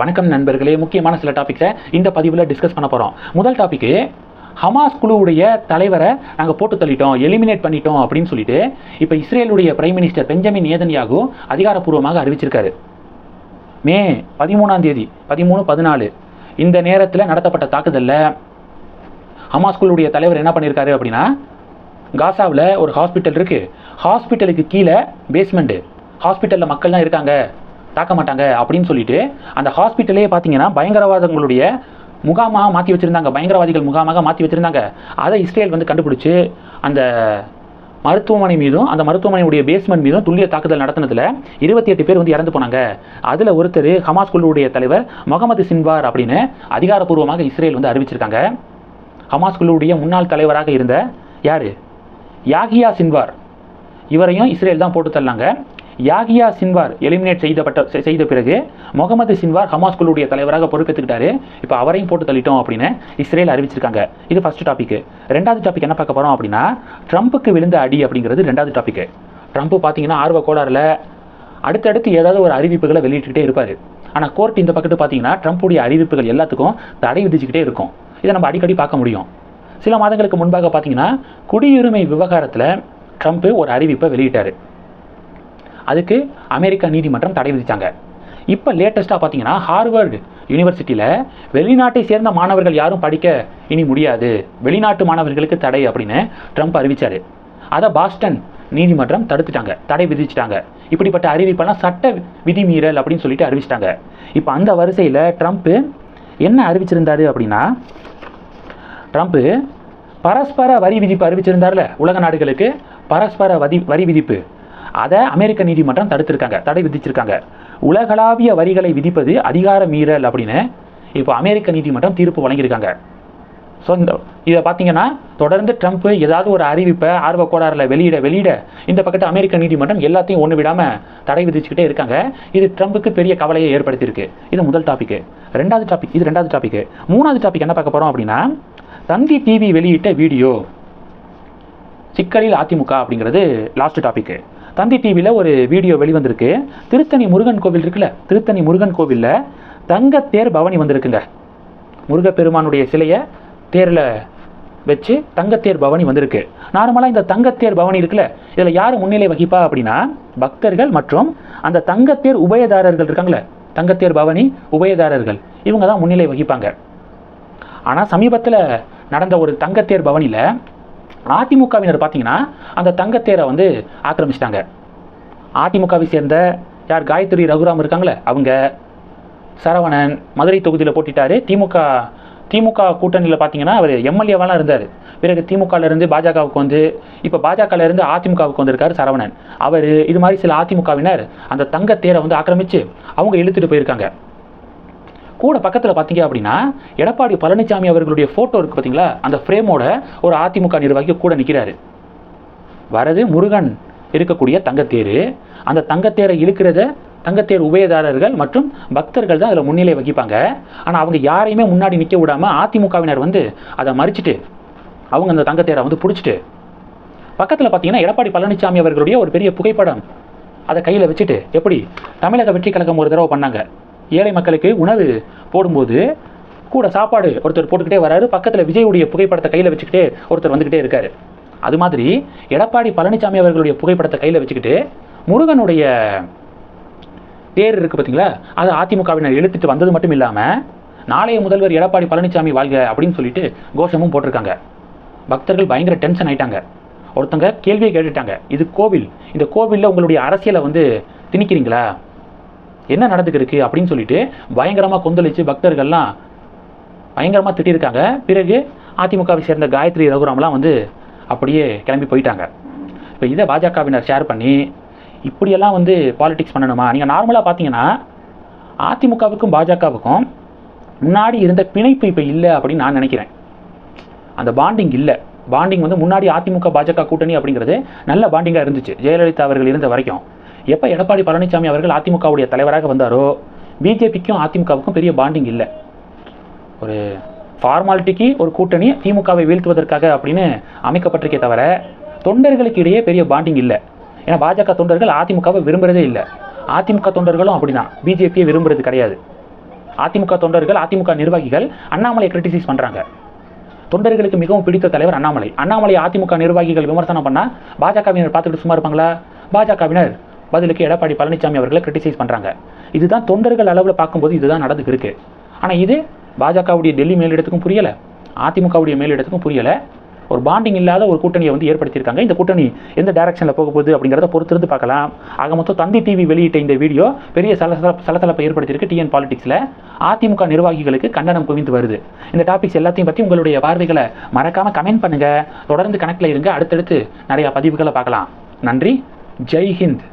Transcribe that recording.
வணக்கம் நண்பர்களே. முக்கியமான சில டாபிக்ஸை இந்த பதிவில் டிஸ்கஸ் பண்ண போகிறோம் முதல் டாபிக்கு ஹமாஸ் குழுவுடைய தலைவரை நாங்கள் போட்டு தள்ளிட்டோம் எலிமினேட் பண்ணிட்டோம் அப்படின்னு சொல்லிட்டு இப்போ இஸ்ரேலுடைய பிரைம் மினிஸ்டர் பெஞ்சமின் ஏதன்யாகு அதிகாரப்பூர்வமாக அறிவிச்சிருக்காரு. மே பதிமூணாம் தேதி பதிமூணு பதினாலு இந்த நேரத்தில் நடத்தப்பட்ட தாக்குதலில் ஹமாஸ் குழுவுடைய தலைவர் என்ன பண்ணியிருக்காரு அப்படின்னா காசாவில் ஒரு ஹாஸ்பிட்டல் இருக்குது ஹாஸ்பிட்டலுக்கு கீழே பேஸ்மெண்ட்டு ஹாஸ்பிட்டலில் மக்கள்லாம் இருக்காங்க. தாக்க மாட்டாங்க அப்படின்னு சொல்லிட்டு அந்த ஹாஸ்பிட்டலே பார்த்தீங்கன்னா பயங்கரவாதங்களுடைய முகாமாக மாற்றி வச்சுருந்தாங்க. பயங்கரவாதிகள் முகாமாக மாற்றி வச்சுருந்தாங்க. அதை இஸ்ரேல் வந்து கண்டுபிடிச்சு அந்த மருத்துவமனை மீதும் அந்த மருத்துவமனையுடைய பேஸ்மெண்ட் மீதும் துல்லிய தாக்குதல் நடத்தினதில் இருபத்தி எட்டு பேர் வந்து இறந்து போனாங்க. அதில் ஒருத்தர் ஹமாஸ் குழுவுடைய தலைவர் முகமது சின்வார் அப்படின்னு அதிகாரப்பூர்வமாக இஸ்ரேல் வந்து அறிவிச்சிருக்காங்க. ஹமாஸ் குழுவுடைய முன்னாள் தலைவராக இருந்த யார்? யாகியா சின்வார். இவரையும் இஸ்ரேல் தான் போட்டு தள்ளாங்க. யாகியா சின்வார் எலிமினேட் செய்தப்பட்ட செ- செய்த பிறகு முகமது சின்வார் ஹமாஸ் குழுடைய தலைவராக பொறுப்பேற்றுக்கிட்டாரு இப்போ அவரையும் போட்டு தள்ளிட்டோம் அப்படின்னு இஸ்ரேல் அறிவிச்சிருக்காங்க. இது ஃபர்ஸ்ட் டாபிக் ரெண்டாவது டாபிக் என்ன பார்க்க போகிறோம் அப்படின்னா ட்ரம்ப்புக்கு விழுந்த அடி அப்படிங்கிறது ரெண்டாவது டாபிக் ட்ரம்ப் பார்த்தீங்கன்னா ஆர்வ கோளாறுல அடுத்தடுத்து ஏதாவது ஒரு அறிவிப்புகளை வெளியிட்டுக்கிட்டே இருப்பார். ஆனால் கோர்ட் இந்த பக்கத்து பார்த்தீங்கன்னா ட்ரம்ப்புடைய அறிவிப்புகள் எல்லாத்துக்கும் தடை விதிச்சுக்கிட்டே இருக்கும். இதை நம்ம அடிக்கடி பார்க்க முடியும். சில மாதங்களுக்கு முன்பாக பார்த்தீங்கன்னா குடியுரிமை விவகாரத்தில் ட்ரம்ப்பு ஒரு அறிவிப்பை வெளியிட்டார். அதுக்கு அமெரிக்கா நீதிமன்றம் தடை விதித்தாங்க இப்போ லேட்டஸ்ட்டாக பார்த்தீங்கன்னா ஹார்வர்டு யூனிவர்சிட்டியில் வெளிநாட்டை சேர்ந்த மாணவர்கள் யாரும் படிக்க இனி முடியாது. வெளிநாட்டு மாணவர்களுக்கு தடை அப்படின்னு ட்ரம்ப் அறிவித்தார் அதை பாஸ்டன் நீதிமன்றம் தடுத்துட்டாங்க தடை விதிச்சிட்டாங்க. இப்படிப்பட்ட அறிவிப்பெல்லாம் சட்ட விதிமீறல் அப்படின்னு சொல்லிட்டு அறிவிச்சிட்டாங்க. இப்போ அந்த வரிசையில் ட்ரம்ப் என்ன அறிவிச்சிருந்தாரு அப்படின்னா ட்ரம்ப்பு பரஸ்பர வரி விதிப்பு அறிவிச்சிருந்தார்ல உலக நாடுகளுக்கு பரஸ்பர வரி வரி விதிப்பு. அதை அமெரிக்க நீதிமன்றம் தடுத்திருக்காங்க தடை விதிச்சிருக்காங்க. உலகளாவிய வரிகளை விதிப்பது அதிகார மீறல் அப்படின்னு இப்போ அமெரிக்க நீதிமன்றம் தீர்ப்பு வழங்கியிருக்காங்க. ஸோ இந்த இதை பார்த்தீங்கன்னா தொடர்ந்து ட்ரம்ப் ஏதாவது ஒரு அறிவிப்பை ஆர்வ கோளாறில் வெளியிட வெளியிட இந்த பக்கத்து அமெரிக்க நீதிமன்றம் எல்லாத்தையும் ஒன்று விடாமல் தடை விதிச்சுக்கிட்டே இருக்காங்க. இது ட்ரம்ப்புக்கு பெரிய கவலையை ஏற்படுத்தியிருக்கு. இது முதல் டாப்பிக்கு ரெண்டாவது டாபிக் இது ரெண்டாவது டாபிக் மூணாவது டாபிக் என்ன பார்க்க போகிறோம் அப்படின்னா தந்தி டிவி வெளியிட்ட வீடியோ சிக்கலில் அதிமுக அப்படிங்கிறது லாஸ்ட் டாப்பிக்கு தந்தி டிவியில் ஒரு வீடியோ வெளிவந்திருக்கு. திருத்தணி முருகன் கோவில் இருக்குல்ல? திருத்தணி முருகன் கோவிலில் தங்கத்தேர் பவனி வந்திருக்குங்க. முருகப்பெருமானுடைய சிலையை தேரில் வச்சு தங்கத்தேர் பவனி வந்திருக்கு. நார்மலாக இந்த தங்கத்தேர் பவனி இருக்குல்ல இதில் யார் முன்னிலை வகிப்பா அப்படின்னா பக்தர்கள் மற்றும் அந்த தங்கத்தேர் உபயதாரர்கள் இருக்காங்களே தங்கத்தேர் பவனி உபயதாரர்கள் இவங்க தான் முன்னிலை வகிப்பாங்க. ஆனால் சமீபத்தில் நடந்த ஒரு தங்கத்தேர் பவனியில் அதிமுகவினர் பார்த்தீங்கன்னா அந்த தங்கத்தேரை வந்து ஆக்கிரமிச்சிட்டாங்க. அதிமுகவை சேர்ந்த யார்? காயத்ரி ரகுராம் இருக்காங்களே அவங்க சரவணன் மதுரை தொகுதியில் போட்டிட்டாரு. திமுக திமுக கூட்டணியில் பார்த்தீங்கன்னா அவர் எம்எல்ஏவெல்லாம் இருந்தார். பிறகு திமுகல பாஜகவுக்கு வந்து இப்போ பாஜகல இருந்து அதிமுகவுக்கு வந்திருக்காரு சரவணன். அவர் இது மாதிரி சில அதிமுகவினர் அந்த தங்கத்தேரை வந்து ஆக்கிரமித்து அவங்க இழுத்துட்டு போயிருக்காங்க. கூட பக்கத்தில் பார்த்தீங்க அப்படின்னா எடப்பாடி பழனிசாமி அவர்களுடைய ஃபோட்டோ இருக்குது பார்த்தீங்களா அந்த ஃப்ரேமோட ஒரு அதிமுக நிர்வாகி கூட நிற்கிறாரு வரது முருகன் இருக்கக்கூடிய தங்கத்தேரு. அந்த தங்கத்தேரை இழுக்கிறத தங்கத்தேர் உபயதாரர்கள் மற்றும் பக்தர்கள் தான் அதில் முன்னிலை வகிப்பாங்க. ஆனால் அவங்க யாரையுமே முன்னாடி நிற்க விடாமல் அதிமுகவினர் வந்து அதை மறிச்சிட்டு அவங்க அந்த தங்கத்தேரை வந்து பிடிச்சிட்டு பக்கத்தில் பார்த்தீங்கன்னா எடப்பாடி பழனிசாமி அவர்களுடைய ஒரு பெரிய புகைப்படம் அதை கையில் வச்சுட்டு எப்படி தமிழக வெற்றி கழகம் ஒரு தடவை பண்ணாங்க. ஏழை மக்களுக்கு உணவு போடும்போது கூட சாப்பாடு ஒருத்தர் போட்டுக்கிட்டே வராரு. பக்கத்தில் விஜயுடைய புகைப்படத்தை கையில் வச்சுக்கிட்டே ஒருத்தர் வந்துக்கிட்டே இருக்காரு. அது மாதிரி எடப்பாடி பழனிசாமி அவர்களுடைய புகைப்படத்தை கையில் வச்சுக்கிட்டு முருகனுடைய தேர் இருக்குது பார்த்தீங்களா அது அதிமுகவினர் எழுத்துட்டு வந்தது மட்டும் இல்லாமல் நாளைய முதல்வர் எடப்பாடி பழனிசாமி வாழ்க அப்படின்னு சொல்லிட்டு கோஷமும் போட்டிருக்காங்க. பக்தர்கள் பயங்கர டென்ஷன் ஆயிட்டாங்க. ஒருத்தங்க கேள்வியை கேட்டுட்டாங்க. இது கோவில். இந்த கோவிலில் உங்களுடைய அரசியலை வந்து திணிக்கிறீங்களா? என்ன நடந்துக்கிருக்கு அப்படின்னு சொல்லிட்டு பயங்கரமாக கொந்தளிச்சு பக்தர்கள்லாம் பயங்கரமாக திட்டியிருக்காங்க பிறகு அதிமுகவை சேர்ந்த காயத்ரி ரகுராம்லாம் வந்து அப்படியே கிளம்பி போயிட்டாங்க. இப்போ இதை பாஜகவினர் ஷேர் பண்ணி இப்படியெல்லாம் வந்து பாலிடிக்ஸ் பண்ணணுமா? நீங்கள் நார்மலாக பார்த்தீங்கன்னா அதிமுகவுக்கும் பாஜகவுக்கும் முன்னாடி இருந்த பிணைப்பு இப்போ இல்லை அப்படின்னு நான் நினைக்கிறேன். அந்த பாண்டிங் இல்லை. பாண்டிங் வந்து முன்னாடி அதிமுக பாஜக கூட்டணி அப்படிங்கிறது நல்ல பாண்டிங்காக இருந்துச்சு. ஜெயலலிதா அவர்கள் இருந்த வரைக்கும். எப்போ எடப்பாடி பழனிசாமி அவர்கள் அதிமுகவுடைய தலைவராக வந்தாரோ பிஜேபிக்கும் அதிமுகவுக்கும் பெரிய பாண்டிங் இல்லை. ஒரு ஃபார்மாலிட்டிக்கு ஒரு கூட்டணி திமுகவை வீழ்த்துவதற்காக அப்படின்னு அமைக்கப்பட்டிருக்கே தவிர தொண்டர்களுக்கு இடையே பெரிய பாண்டிங் இல்லை. ஏன்னா பாஜக தொண்டர்கள் அதிமுகவை விரும்புறதே இல்லை. அதிமுக தொண்டர்களும் அப்படிதான். பிஜேபியை விரும்புறது கிடையாது. அதிமுக தொண்டர்கள் அதிமுக நிர்வாகிகள் அண்ணாமலை கிரிட்டிசைஸ் பண்ணுறாங்க தொண்டர்களுக்கு மிகவும் பிடித்த தலைவர் அண்ணாமலை. அண்ணாமலை அதிமுக நிர்வாகிகள் விமர்சனம் பண்ணால் பாஜகவினர் பார்த்துட்டு சும்மா இருப்பாங்களா? பாஜகவினர் பதிலுக்கு எடப்பாடி பழனிசாமி அவர்களை கிரிட்டிசைஸ் பண்ணுறாங்க இதுதான் தொண்டர்கள் அளவில் பார்க்கும்போது இதுதான் நடந்துக்கு இருக்குது ஆனால் இது பாஜகவுடைய டெல்லி மேலிடத்துக்கும் புரியலை. அதிமுகவுடைய மேலிடத்துக்கும் புரியலை. ஒரு பாண்டிங் இல்லாத ஒரு கூட்டணியை வந்து ஏற்படுத்தியிருக்காங்க. இந்த கூட்டணி எந்த டைரக்ஷனில் போக போகுது அப்படிங்கிறத பொறுத்திருந்து பார்க்கலாம். ஆக மொத்தம் தந்தி டிவி வெளியிட்ட இந்த வீடியோ பெரிய சலசல சலசலப்பை ஏற்படுத்தியிருக்கு டிஎன் பாலிடிக்ஸில் அதிமுக நிர்வாகிகளுக்கு கண்டனம் குவிந்து வருது. இந்த டாபிக்ஸ் எல்லாத்தையும் பற்றி உங்களுடைய பார்வைகளை மறக்காமல் கமெண்ட் பண்ணுங்கள் தொடர்ந்து கணக்கில் இருங்க. அடுத்தடுத்து நிறையா பதிவுகளை பார்க்கலாம். நன்றி. ஜெய் ஹிந்த்.